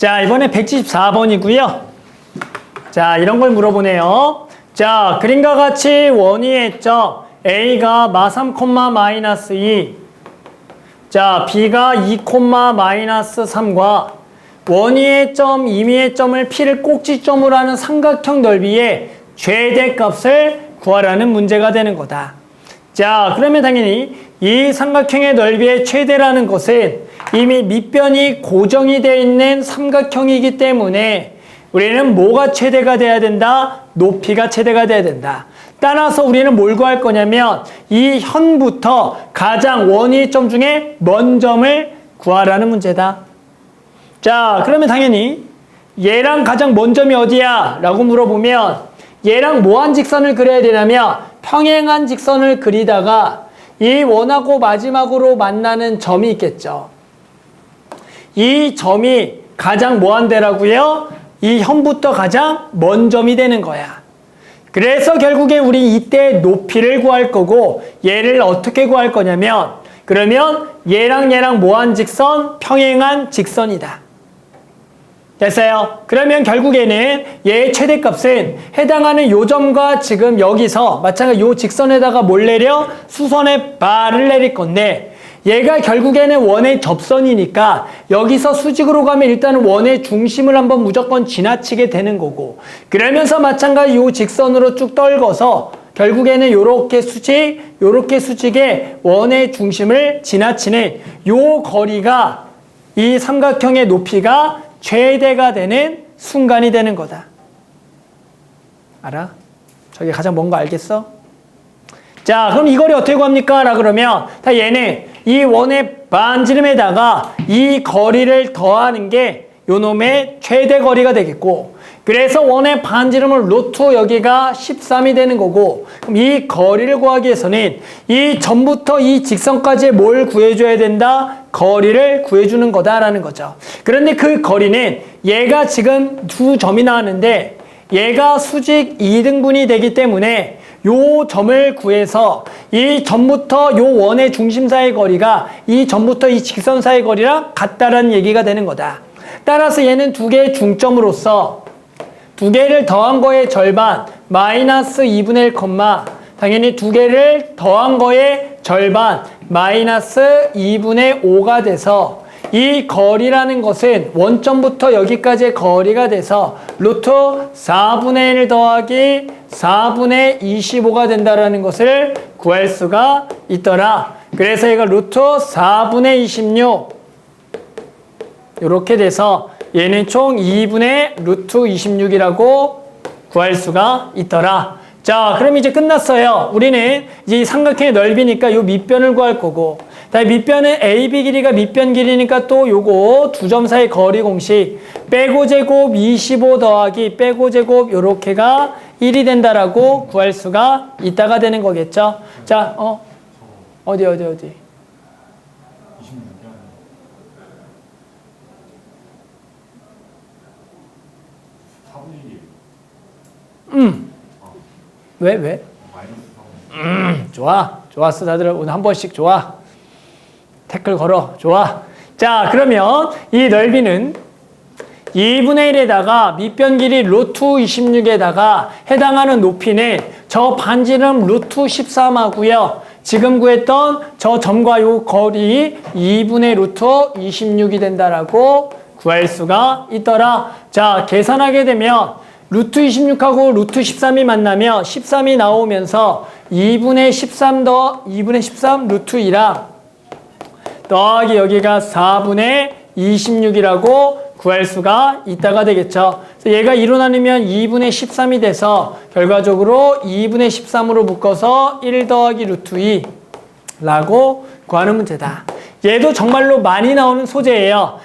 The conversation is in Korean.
자, 이번에 174번이고요. 자, 이런 걸 물어보네요. 자, 그림과 같이 원위의 점 A가 마3, 마이너스 2 자, B가 2, 마이너스 3과 원위의 점, 임의의 점을 P를 꼭지점으로 하는 삼각형 넓이의 최대값을 구하라는 문제가 되는 거다. 자, 그러면 당연히 이 삼각형의 넓이의 최대라는 것은 이미 밑변이 고정이 되어 있는 삼각형이기 때문에 우리는 뭐가 최대가 돼야 된다? 높이가 최대가 돼야 된다. 따라서 우리는 뭘 구할 거냐면 이 현부터 가장 원위점 중에 먼 점을 구하라는 문제다. 자, 그러면 당연히 얘랑 가장 먼 점이 어디야? 라고 물어보면 얘랑 뭐한 직선을 그려야 되냐면 평행한 직선을 그리다가 이 원하고 마지막으로 만나는 점이 있겠죠. 이 점이 가장 뭐한 데라고요? 이 현부터 가장 먼 점이 되는 거야. 그래서 결국에 우리 이때 높이를 구할 거고 얘를 어떻게 구할 거냐면 그러면 얘랑 얘랑 뭐한 직선? 평행한 직선이다. 됐어요? 그러면 결국에는 얘의 최대값은 해당하는 요 점과 지금 여기서 마찬가지 요 직선에다가 뭘 내려? 수선의 바를 내릴 건데 얘가 결국에는 원의 접선이니까 여기서 수직으로 가면 일단은 원의 중심을 한번 무조건 지나치게 되는 거고 그러면서 마찬가지 요 직선으로 쭉 떨궈서 결국에는 요렇게 수직, 요렇게 수직의 원의 중심을 지나치는 요 거리가 이 삼각형의 높이가 최대가 되는 순간이 되는 거다. 알아? 저게 가장 먼거 알겠어? 자, 그럼 이 거리 어떻게 구합니까? 라 그러면 다 얘는 이 원의 반지름에다가 이 거리를 더하는 게 요놈의 최대 거리가 되겠고 그래서 원의 반지름을 로트 여기가 13이 되는 거고 이 거리를 구하기 위해서는 이 전부터 이 직선까지 뭘 구해줘야 된다? 거리를 구해주는 거다라는 거죠. 그런데 그 거리는 얘가 지금 두 점이 나왔는데 얘가 수직 2등분이 되기 때문에 요 점을 구해서 이 점부터 요 원의 중심 사이의 거리가 이 점부터 이 직선 사이의 거리랑 같다라는 얘기가 되는 거다. 따라서 얘는 두 개의 중점으로서 두 개를 더한 거의 절반 마이너스 2분의 1 콤마 당연히 두 개를 더한 거의 절반 마이너스 2분의 5가 돼서 이 거리라는 것은 원점부터 여기까지의 거리가 돼서 루트 4분의 1 더하기 4분의 25가 된다라는 것을 구할 수가 있더라. 그래서 이거 루트 4분의 26 이렇게 돼서 얘는 총 2분의 루트 26이라고 구할 수가 있더라. 자, 그럼 이제 끝났어요. 우리는 이제 이 삼각형의 넓이니까 요 밑변을 구할 거고, 다음 밑변은 AB 길이가 밑변 길이니까 또 요거 두 점 사이 거리 공식 빼고 제곱 25 더하기 빼고 제곱 요렇게가 1이 된다라고 구할 수가 있다가 되는 거겠죠. 자, 어 어디 어디 어디. 왜 왜? 음, 좋아. 좋았어. 다들 오늘 한 번씩 좋아. 태클 걸어. 좋아. 자, 그러면 이 넓이는 2분의 1에다가 밑변 길이 루트 26에다가 해당하는 높이는 저 반지름 루트 13하고요. 지금 구했던 저 점과 요 거리 2분의 루트 26이 된다라고 구할 수가 있더라. 자, 계산하게 되면 루트 26하고 루트 13이 만나면 13이 나오면서 2분의 13 더 2분의 13 루트 2랑 더하기 여기가 4분의 26이라고 구할 수가 있다가 되겠죠. 그래서 얘가 2로 나누면 2분의 13이 돼서 결과적으로 2분의 13으로 묶어서 1 더하기 루트 2라고 구하는 문제다. 얘도 정말로 많이 나오는 소재예요.